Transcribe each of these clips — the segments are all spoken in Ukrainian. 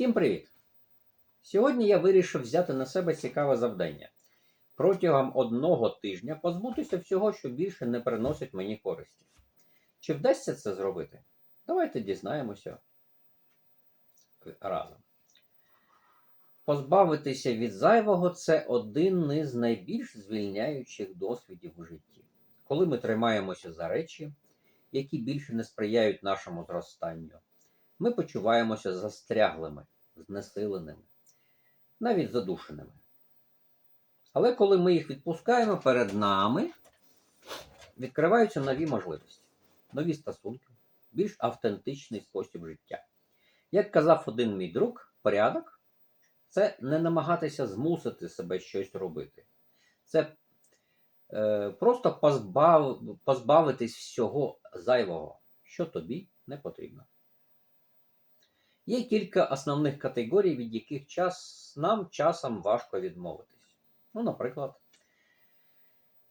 Всім привіт! Сьогодні я вирішив взяти на себе цікаве завдання. Протягом одного тижня позбутися всього, що більше не приносить мені користі. Чи вдасться це зробити? Давайте дізнаємося разом. Позбавитися від зайвого це один із найбільш звільняючих досвідів у житті. Коли ми тримаємося за речі, які більше не сприяють нашому зростанню, ми почуваємося застряглими, знесиленими, навіть задушеними. Але коли ми їх відпускаємо, перед нами відкриваються нові можливості, нові стосунки, більш автентичний спосіб життя. Як казав один мій друг, порядок це не намагатися змусити себе щось робити. Це е, просто позбав, позбавитись всього зайвого, що тобі не потрібно. Є кілька основних категорій, від яких час, нам часом важко відмовитись. Ну, наприклад,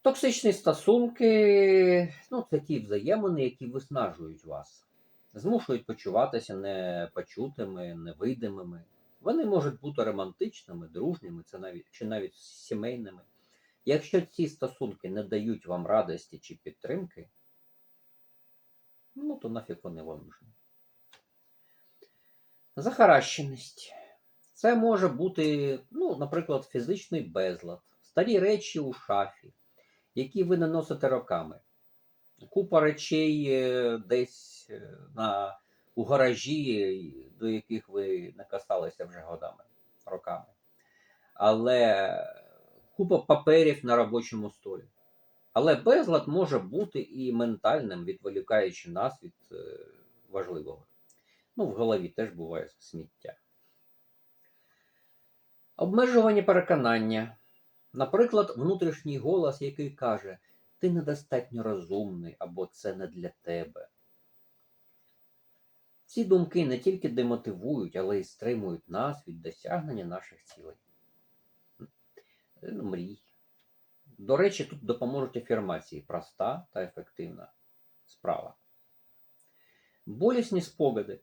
токсичні стосунки ну, це ті взаємини, які виснажують вас, змушують почуватися непочутими, невидимими. Вони можуть бути романтичними, дружніми це навіть, чи навіть сімейними. Якщо ці стосунки не дають вам радості чи підтримки, ну то нафіг вони вам нужні. Захаращеність. Це може бути, ну, наприклад, фізичний безлад, старі речі у шафі, які ви не носите роками. Купа речей е, десь е, на, у гаражі, до яких ви не касалися вже годами, роками. Але купа паперів на робочому столі. Але безлад може бути і ментальним, відволікаючи нас від е, важливого. Ну, в голові теж буває сміття. Обмежувані переконання. Наприклад, внутрішній голос, який каже, ти недостатньо розумний або це не для тебе. Ці думки не тільки демотивують, але й стримують нас від досягнення наших цілей. Мрій. До речі, тут допоможуть афірмації. Проста та ефективна справа. Болісні спогади.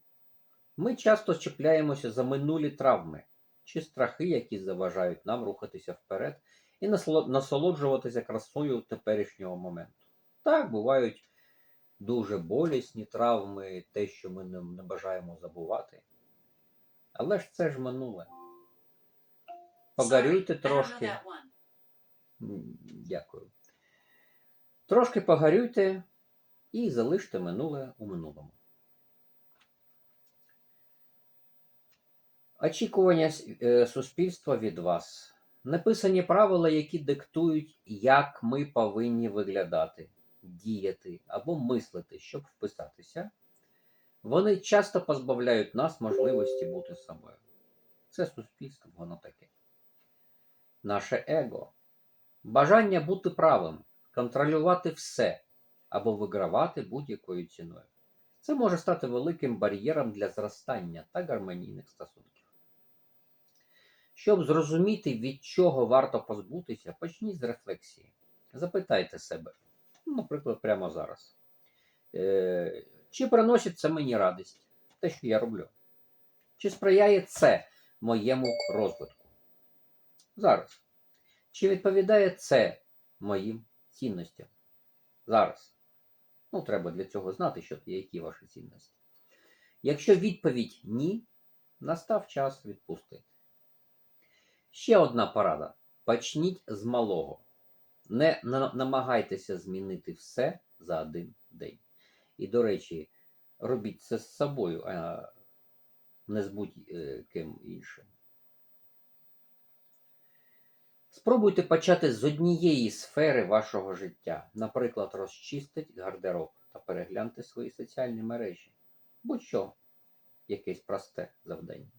Ми часто чіпляємося за минулі травми чи страхи, які заважають нам рухатися вперед і насолоджуватися красою теперішнього моменту. Так, бувають дуже болісні травми, те, що ми не бажаємо забувати. Але ж це ж минуле. Погорюйте трошки. Дякую. Трошки погорюйте і залиште минуле у минулому. Очікування е, суспільства від вас. Написані правила, які диктують, як ми повинні виглядати, діяти або мислити, щоб вписатися, вони часто позбавляють нас можливості бути собою. Це суспільство, воно таке. Наше его. Бажання бути правим, контролювати все або вигравати будь-якою ціною. Це може стати великим бар'єром для зростання та гармонійних стосунків. Щоб зрозуміти, від чого варто позбутися, почніть з рефлексії. Запитайте себе, ну, наприклад, прямо зараз. Е, Чи приносить це мені радість, те, що я роблю? Чи сприяє це моєму розвитку? Зараз. Чи відповідає це моїм цінностям? Зараз. Ну, треба для цього знати, що які ваші цінності. Якщо відповідь ні, настав час відпустити. Ще одна порада. Почніть з малого. Не намагайтеся змінити все за один день. І, до речі, робіть це з собою, а не з будь-ким іншим. Спробуйте почати з однієї сфери вашого життя. Наприклад, розчистить гардероб та перегляньте свої соціальні мережі. Будь-що якесь просте завдання.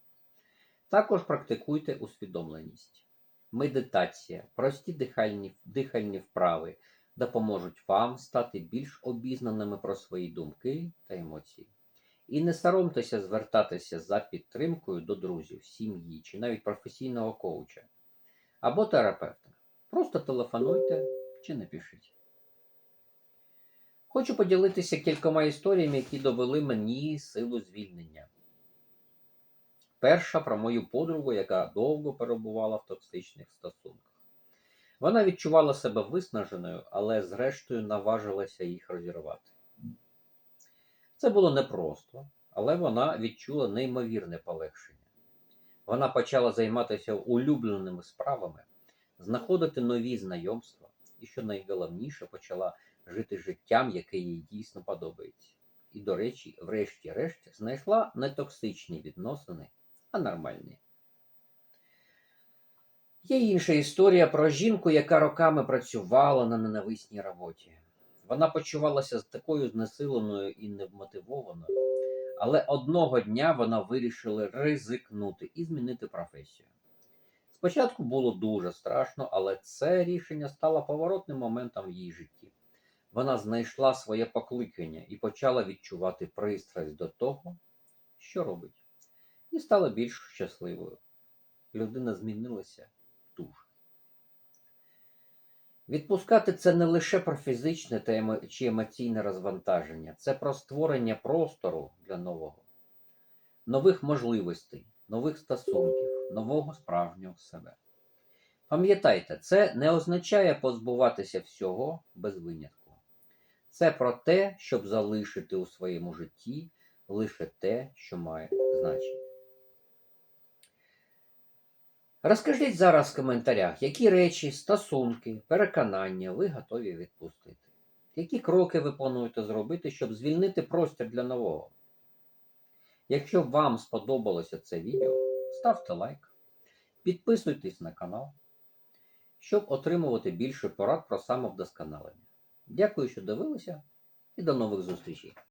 Також практикуйте усвідомленість. Медитація, прості дихальні, дихальні вправи допоможуть вам стати більш обізнаними про свої думки та емоції. І не соромтеся звертатися за підтримкою до друзів, сім'ї чи навіть професійного коуча або терапевта. Просто телефонуйте чи напишіть. Хочу поділитися кількома історіями, які довели мені силу звільнення. Перша про мою подругу, яка довго перебувала в токсичних стосунках. Вона відчувала себе виснаженою, але зрештою наважилася їх розірвати. Це було непросто, але вона відчула неймовірне полегшення. Вона почала займатися улюбленими справами, знаходити нові знайомства і, що найголовніше, почала жити життям, яке їй дійсно подобається. І, до речі, врешті-решт знайшла не токсичні відносини, а нормальні. Є інша історія про жінку, яка роками працювала на ненависній роботі. Вона почувалася такою знесиленою і невмотивованою, але одного дня вона вирішила ризикнути і змінити професію. Спочатку було дуже страшно, але це рішення стало поворотним моментом в її житті. Вона знайшла своє покликання і почала відчувати пристрасть до того, що робить, і стала більш щасливою. Людина змінилася дуже. Відпускати це не лише про фізичне чи емоційне розвантаження, це про створення простору для нового, нових можливостей, нових стосунків, нового справжнього себе. Пам'ятайте, це не означає позбуватися всього без винятку. Це про те, щоб залишити у своєму житті лише те, що має значення. Розкажіть зараз в коментарях, які речі, стосунки, переконання ви готові відпустити. Які кроки ви плануєте зробити, щоб звільнити простір для нового? Якщо вам сподобалося це відео, ставте лайк, підписуйтесь на канал, щоб отримувати більше порад про самовдосконалення. Дякую, що дивилися, і до нових зустрічей!